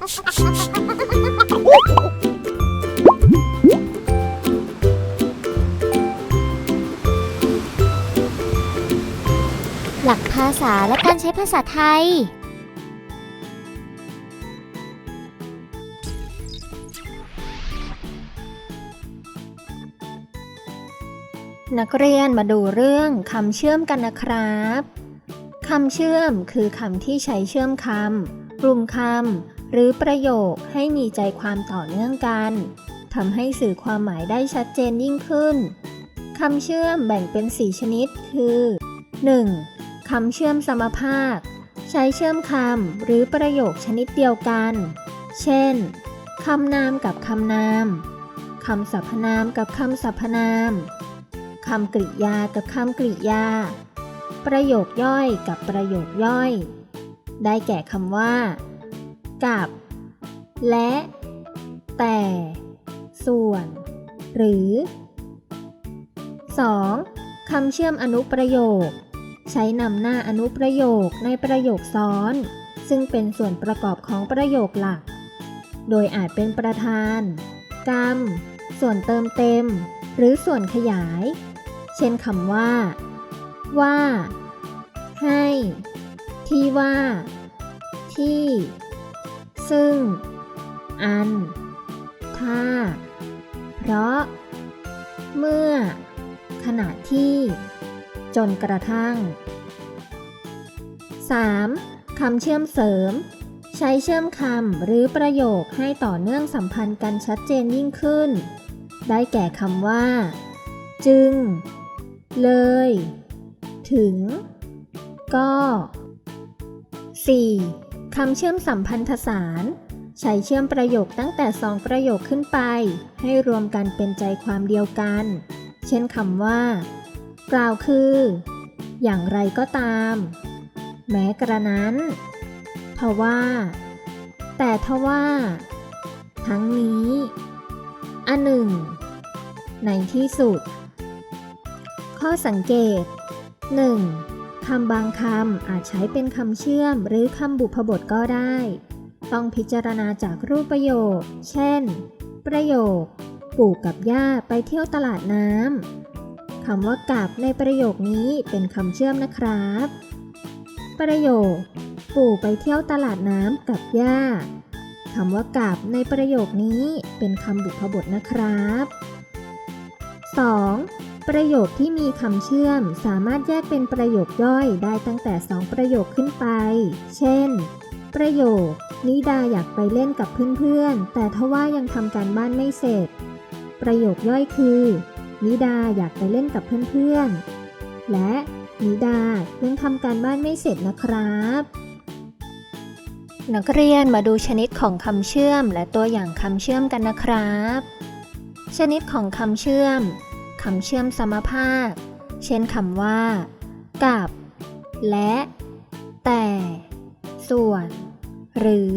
หลักภาษาและการใช้ภาษาไทย นักเรียนมาดูเรื่องคำเชื่อมกันนะครับ คำเชื่อมคือคำที่ใช้เชื่อมคำกลุ่มคำ หรือประโยคให้มีใจความต่อเนื่องกันทำให้สื่อความหมายได้ชัดเจนยิ่งขึ้นคำเชื่อมแบ่งเป็น 4 ชนิด คือ 1. คำเชื่อมสมภาค ใช้เชื่อมคำหรือประโยคชนิดเดียวกัน เช่น คำนามกับคำนาม คำสรรพนามกับคำสรรพนาม คำกริยากับคำกริยา ประโยคย่อยกับประโยคย่อย ได้แก่คำว่า กับ และ แต่ ส่วน หรือ 2. คำเชื่อมอนุประโยค ใช้นำหน้าอนุประโยคในประโยคซ้อน ซึ่งเป็นส่วนประกอบของประโยคหลัก โดยอาจเป็นประธาน กรรม ส่วนเติมเต็ม หรือส่วนขยาย เช่นคำว่า ว่า ให้ ที่ว่า ที่ ซึ่ง อัน ถ้า เพราะ เมื่อ ขณะที่ จนกระทั่ง 3. คำเชื่อมเสริม ใช้เชื่อมคำหรือประโยคให้ต่อเนื่องสัมพันธ์กันชัดเจนยิ่งขึ้น ได้แก่คำว่า จึง เลย ถึง ก็ 4. คำเชื่อมสัมพันธสาร ใช้เชื่อมประโยคตั้งแต่สองประโยคขึ้นไป ให้รวมกันเป็นใจความเดียวกัน เช่นคำว่า กล่าวคือ อย่างไรก็ตาม แม้กระนั้นทว่า แต่ทว่า ทั้งนี้ อันหนึ่ง ในที่สุด ข้อสังเกต 1. คำบางคำอาจใช้เป็นคำเชื่อมหรือคำบุพบทก็ได้ ต้องพิจารณาจากรูปประโยค เช่น ประโยค ปู่กับย่าไปเที่ยวตลาดน้ำ คำว่ากับในประโยคนี้เป็นคำเชื่อมนะครับ ประโยค ปู่ไปเที่ยวตลาดน้ำกับย่าคำว่ากับในประโยคนี้เป็นคำบุพบทนะครับ 2. ประโยคที่มีคำเชื่อมสามารถแยกเป็นประโยคย่อยได้ตั้งแต่ 2 ประโยคขึ้นไป เช่น ประโยค นิดาอยากไปเล่นกับเพื่อนๆ แต่ทว่ายังทำการบ้านไม่เสร็จ ประโยคย่อยคือ นิดาอยากไปเล่นกับเพื่อนๆ และนิดายังทำการบ้านไม่เสร็จนะครับ นักเรียนมาดูชนิดของคำเชื่อมและตัวอย่างคำเชื่อมกันนะครับ ชนิดของคำเชื่อม คำเชื่อมสมภาค เช่นคำว่า กับ และ แต่ ส่วน หรือ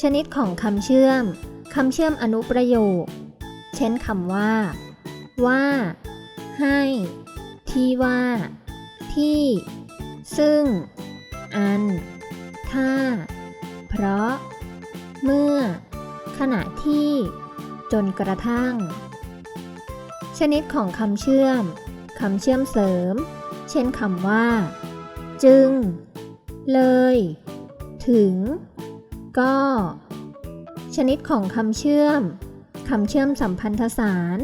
ชนิดของคำเชื่อมคำเชื่อมอนุประโยค เช่นคำว่า ว่า ให้ ที่ว่า ที่ ซึ่ง อัน ถ้า เพราะ เมื่อ ขณะที่ จนกระทั่ง ชนิดของคำเชื่อม คำเชื่อมเสริม เช่นคำว่า จึง เลย ถึง ก็ ชนิดของคำเชื่อม คำเชื่อมสัมพันธสาร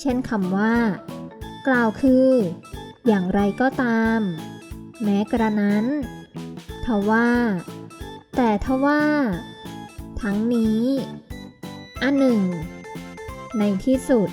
เช่นคำว่า กล่าวคือ อย่างไรก็ตาม แม้กระนั้น ทว่า แต่ทว่า ทั้งนี้ อันหนึ่ง ในที่สุด